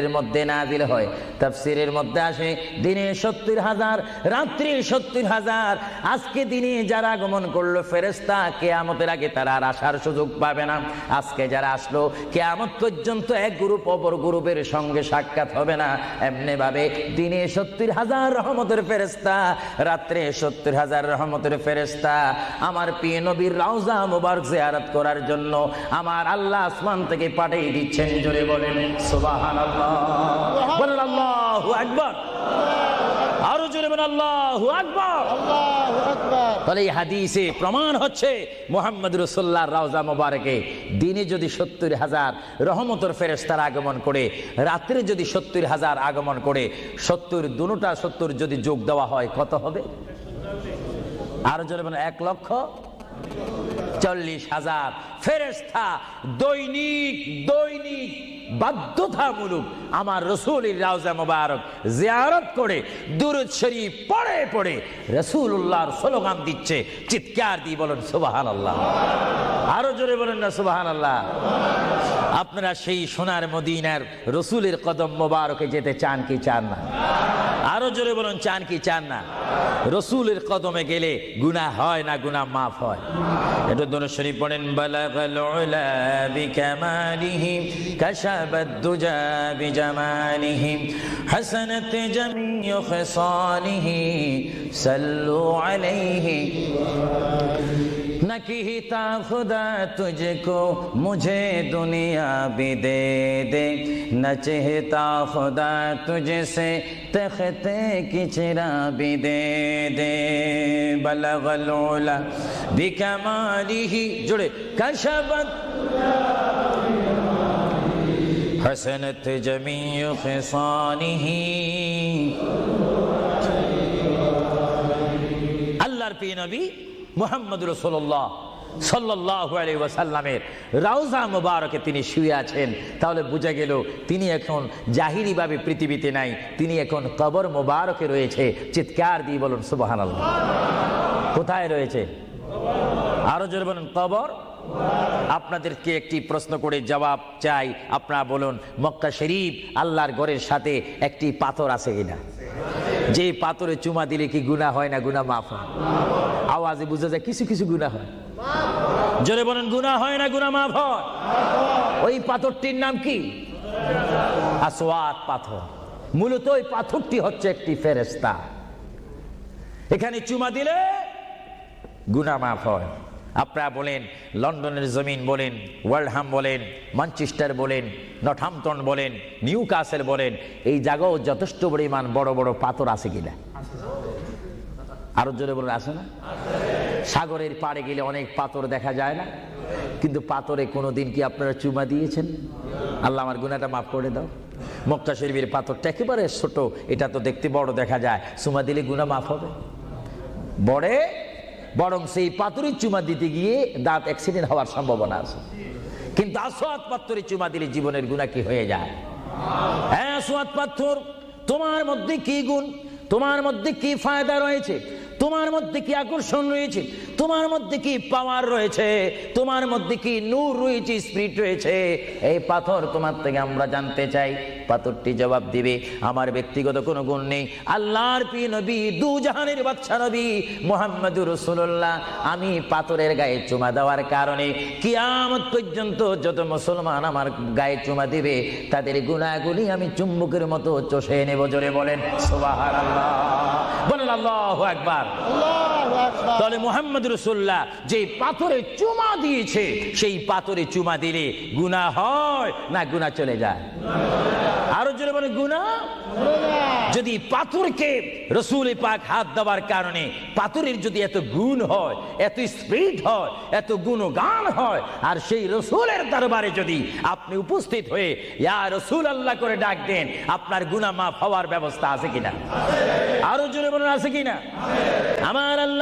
এর মধ্যে নাজিল হয়। তাফসিরের মধ্যে আসে, দিনে সত্তর হাজার রাত্রি সত্তর হাজার। আজকে দিনে যারা আগমন করল ফেরেস্তা কেয়ামতের আগে তারা আর আসার সুযোগ পাবে না। আজকে যারা আসলো, কেয়ামত পর্যন্ত এক গ্রুপ অপর গ্রুপের সঙ্গে সাক্ষাৎ হবে না। এমনি ভাবে দিনে সত্তর হাজার রহমতের ফেরেস্তা রাত্রে সত্তর হাজার রহমতের ফেরেস্তা আমার প্রিয় নবীর রাউজা মুবারক জিয়ারত করার জন্য আমার আল্লাহ আসমান থেকে পাঠিয়ে দিচ্ছেন, জোরে বলেন, সুবহানাল্লাহ। বলেন আল্লাহু আকবার। আরও জোরে বলেন আল্লাহু আকবার। তাহলে এই হাদিসে প্রমাণ হচ্ছে মোহাম্মদ রসুল্লাহ রাউজা মোবারকে। দিনে যদি সত্তর হাজার রহমতর ফেরেস্তার আগমন করে রাত্রে যদি সত্তর হাজার আগমন করে সত্তর দুটা সত্তর যদি যোগ দেওয়া হয় কত হবে? আরও জোরে বলেন এক লক্ষ চল্লিশ হাজার ফেরেস্তা দৈনিক দৈনিক বাধ্যতামূলক আমার রসুলের রাউজা মোবারক জিয়ারত করে দুরুদ শরীফ পড়ে পড়ে রসুল্লাহর স্লোগান দিচ্ছে, চিৎকার দিয়ে বলেন সুবাহান আল্লাহ আরও জোরে বলেন না সুবাহান আল্লাহ আপনারা সেই সোনার মদিনার রসুলের কদম মোবারকে যেতে চান কি চান না? আরও জোরে বলুন, চান কি চান না? রসুলের কদমে গেলে গুনাহ হয় না, গুনাহ মাফ হয়? এটা দোনো শরীফ পড়েন বিকামালিহি न किता खुदा तुझको, मुझे दुनिया भी दे दे। न चाहता खुदा तुझसे, तखते की चिरा भी दे दे। बलगलोला बिकमारी ही। जुड़े कशबत हसनत जमी खसानी अल्लाह पे नबी মুহাম্মদ রসোল্লাহ সাল্লাহ রাউজা মুবারকে তিনি শুয়ে আছেন। তাহলে বোঝা গেল তিনি এখন জাহিরিভাবে পৃথিবীতে নাই, তিনি এখন কবর মুবারকে রয়েছে। চিৎকার দিয়ে বলুন সুবাহান কোথায় রয়েছে? আরও জোরে বলুন, কবর? আপনাদেরকে একটি প্রশ্ন করে জবাব চাই। আপনারা বলুন, মক্কা শরীফ আল্লাহর ঘরের সাথে একটি পাথর আছে কিনা? যে পাথরে চুমা দিলে কি গুণা হয় না গুণা মাফ হয়? আওয়াজে বুঝা যায় কিছু কিছু গুণা হয়। জোরে বলেন গুণা হয় না গুণা মাফ হয়? ওই পাথরটির নাম কি? আসওয়াত পাথর। মূলত ওই পাথরটি হচ্ছে একটি ফেরেস্তা এখানে চুমা দিলে গুণা মাফ হয়। আপনারা বলেন, লন্ডনের জমিন বলেন ওয়ার্ল্ডহাম বলেন, ম্যানচেস্টার বলেন নটহামটন বলেন নিউ কাসেল বলেন, এই জায়গাও যথেষ্ট পরিমাণ বড় বড় পাথর আছে কিনা? আরও জোরে বলে আছে না? সাগরের পাড়ে গেলে অনেক পাথর দেখা যায় না? কিন্তু পাথরে কোনো দিন কি আপনারা চুমা দিয়েছেন? আল্লাহ আমার গুণাটা মাফ করে দাও। মক্কা শরীফের পাথরটা একেবারে ছোট, এটা তো দেখতে বড় দেখা যায়। চুমা দিলে গুণা মাফ হবে। বড়ে বরং সেই পাতুরি চুমা দিতে গিয়ে দাঁত অ্যাক্সিডেন্ট হওয়ার সম্ভাবনা আছে। কিন্তু আসোয়াদ পাত্রে চুমা দিলে জীবনের গুণা কি হয়ে যায়? হ্যাঁ আসোয়াদ পাথর, তোমার মধ্যে কি গুণ? তোমার মধ্যে কি ফায়দা রয়েছে? তোমার মধ্যে কি আকর্ষণ রয়েছে? তোমার মধ্যে কি পাওয়ার রয়েছে? তোমার মধ্যে কি নূর রয়েছে স্পিরিট রয়েছে? এই পাথর তোমার থেকে আমরা জানতে চাই। পাথরটি জবাব দিবে, আমার ব্যক্তিগত কোনো গুণ নেই। আল্লাহর পি নবী, দু জাহানের বাচ্চা নবী মোহাম্মদুর রসুল্লাহ আমি পাথরের গায়ে চুমা দেওয়ার কারণে কিয়ামত পর্যন্ত যত মুসলমান আমার গায়ে চুমা দিবে, তাদের গুণাগুলি আমি চুম্বকের মতো চষে নেব। জোরে বলেন সুবাহার আল্লাহ বলেন, আল্লাহ একবার আল্লাহু তাহলে মোহাম্মদ রসুল্লাহ যে পাথরে চুমা দিয়েছে, সেই পাথরে চুমা দিলে গুণা হয় না গুণা চলে যায়? আরও জোরে বলে গুণা যদি পাথরকে রসুল পাক হাত দেওয়ার কারণে পাথরের যদি এত গুণ হয়, এত স্পিড হয়, এত গুণগান হয়, আর সেই রসুলের দরবারে যদি আপনি উপস্থিত হয়ে, ইয়া রসুল আল্লাহ করে ডাক দেন, আপনার গুণা মাফ হওয়ার ব্যবস্থা আছে কিনা? আরও জোরে বলেন, আছে কিনা? আমার আল্লাহ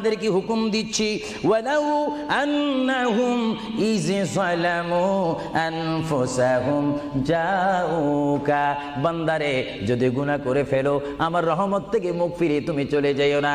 তোমাদেরকে হুকুম দিচ্ছি। বান্দারে, যদি গুনাহ করে ফেলো, আমার রহমত থেকে মুখ ফিরে তুমি চলে যাইও না।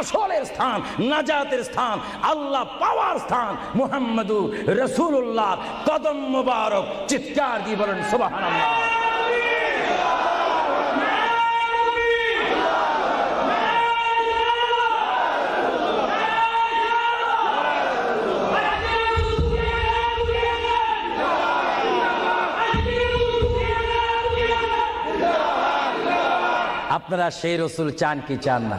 আসলের স্থান, নাজাতের স্থান, আল্লাহ পাওয়ার স্থান। মুহাম্মদু রসুল্লাহ কদম মুবারক, চিৎকার দিয়ে বলেন, সুবহানাল্লাহ। আপনারা সেই রসুল চান কি চান না?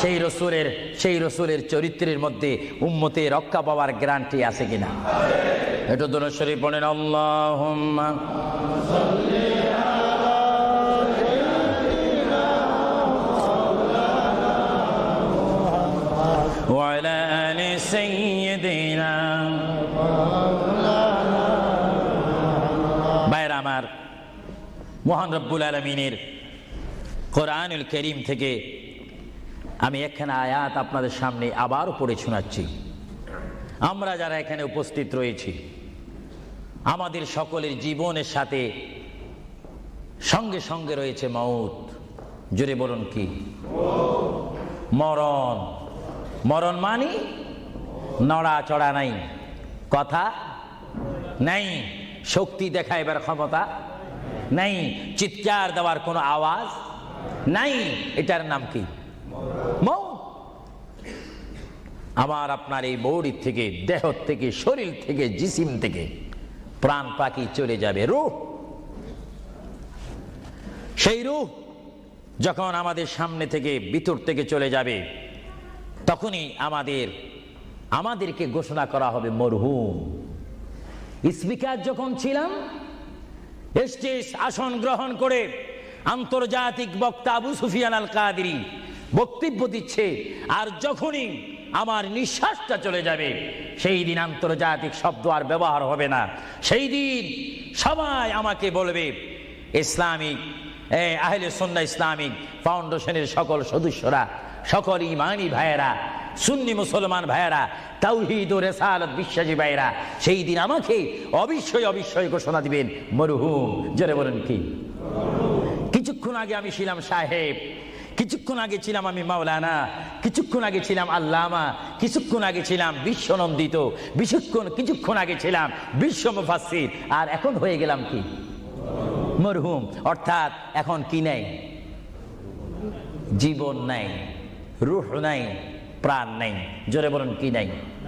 সেই রসুলের সেই রসুলের চরিত্রের মধ্যে উম্মতে রক্ষা পাওয়ার গ্যারান্টি আছে কিনা এটা দোনশ্বরী বলেন আল্লাহ وعلى آل سيدنا ভাইরা আমার মহান রব্বুল আলমিনের কোরআনুল করিম থেকে আমি একখানা আয়াত আপনাদের সামনে আবারও পড়ে শোনাচ্ছি। আমরা যারা এখানে উপস্থিত রয়েছি, আমাদের সকলের জীবনের সাথে সঙ্গে সঙ্গে রয়েছে মৌত। জোরে বলুন কি? মরণ। মরণ মানি? নড়া চড়া নাই। কথা নাই। শক্তি দেখাইবার ক্ষমতা নাই। চিৎকার দেওয়ার কোনো আওয়াজ নাই। এটার নাম কি মৌত আমার আপনার এই বৌড়ির থেকে দেহ থেকে, শরীর থেকে, জিসিম থেকে প্রাণ পাখি চলে যাবে রূহ। সেই রূহ যখন আমাদের সামনে থেকে ভিতর থেকে চলে যাবে, তখনই আমাদের, আমাদেরকে ঘোষণা করা হবে মরহুম। স্পিকার যখন ছিলাম, স্টেজ আসন গ্রহণ করে আন্তর্জাতিক বক্তা আবু সুফিয়ান আল কাদেরি বক্তব্য দিচ্ছে, আর যখনই আমার নিঃশ্বাসটা চলে যাবে। সেই দিন আন্তর্জাতিক শব্দ আর ব্যবহার হবে না। সেই দিন সবাই আমাকে বলবে, ইসলামিক আহলে সন্না ইসলামিক ফাউন্ডেশনের সকল সদস্যরা, সকল ইমানি ভাইয়েরা, সুন্নি মুসলমান ভাইয়েরা, তাওহিদ ও রেসালত বিশ্বাসী ভাইয়েরা, সেই দিন আমাকে অবশ্যই অবশ্যই ঘোষণা দিবেন, মরুহুম। জোরে বলেন কি? কিছুক্ষণ আগে আমি ছিলাম সাহেব। কিছুক্ষণ আগে ছিলাম আমি মাওলানা, কিছুক্ষণ আগে ছিলাম আল্লামা, কিছুক্ষণ আগে ছিলাম বিশ্বনন্দিত, বিশুক্ষণ, কিছুক্ষণ আগে ছিলাম বিশ্ব মুফাসির আর এখন হয়ে গেলাম কি? মরহুম। অর্থাৎ এখন কি নাই? জীবন নাই, রুহ নাই, প্রাণ নাই। জোরে বলুন কি নাই?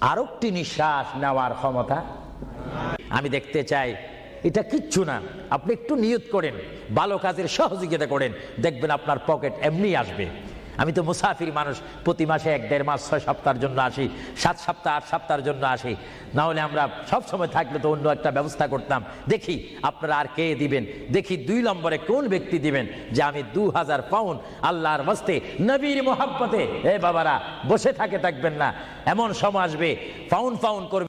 আরেকটি নিঃশ্বাস নেওয়ার ক্ষমতা আমি দেখতে চাই। এটা কিচ্ছু না। আপনি একটু নিয়ত করেন। ভালো কাজের সহযোগিতা করেন। দেখবেন আপনার পকেট এমনি আসবে। আমি তো মুসাফির মানুষ, প্রতি মাসে এক, দেড় মাস, ছয় সপ্তাহের জন্য আসি, সাত সপ্তাহ, আট সপ্তাহের জন্য আসি। না হলে আমরা সব সময় থাকলে তো অন্য একটা ব্যবস্থা করতাম। দেখি আপনারা আর কে দিবেন? দেখি দুই নম্বরে কোন ব্যক্তি দিবেন? যে আমি দু হাজার পাউন্ড আল্লাহর মস্তে নবীর মোহাব্বতে, এ বাবারা, বসে থাকে থাকবেন না। এমন সময় আসবে, পাউন্ড পাউন্ড করবে।